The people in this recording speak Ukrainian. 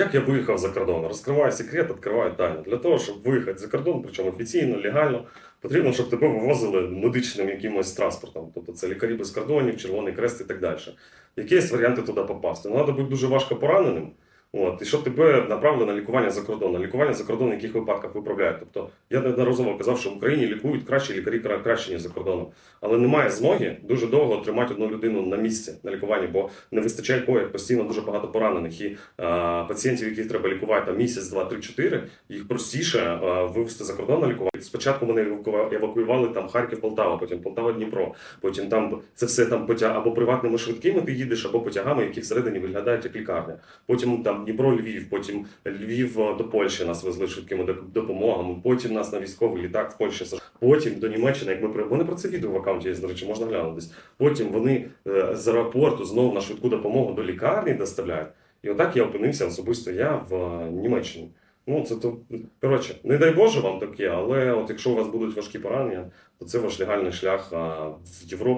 Як я виїхав за кордон? Розкриваю секрет, відкриваю тайну. Для того, щоб виїхати за кордон, причому офіційно, легально, потрібно, щоб тебе вивозили медичним якимось транспортом. Тобто це лікарі без кордонів, Червоний Крест і так далі. Які є варіанти туди попасти? Ну, треба бути дуже важко пораненим. От, і щоб тебе направили на лікування за кордон. На лікування за кордон в яких випадках виправляють. Тобто я неодноразово казав, що в Україні лікують кращі лікарі краще, ніж за кордоном. Але немає змоги дуже довго тримати одну людину на місці на лікуванні, бо не вистачає коїв, постійно дуже багато поранених. І а, пацієнтів, яких треба лікувати там місяць, два, три, чотири, їх простіше а, вивезти за кордон на лікування. Спочатку евакува- евакуювали там Харків, Полтава, потім Полтава, Дніпро. Потім там це все там потяг або приватними швидкими ти їдеш, або потягами, які всередині виглядають як лікарня. Потім там Дніпро, Львів, потім Львів е, до Польщі нас везли швидкими допомогами. Потім нас на військовий літак в Польщі. Потім до Німеччини, як ми при вони про це відео в аккаунті є, до речі, можна глянутись. Потім вони е, з аеропорту знову на швидку допомогу до лікарні доставляють. І отак я опинився особисто я в е, Німеччині. Ну, це то коротше, не дай Боже вам таке, але от якщо у вас будуть важкі поранення, то це ваш легальний шлях в Європу.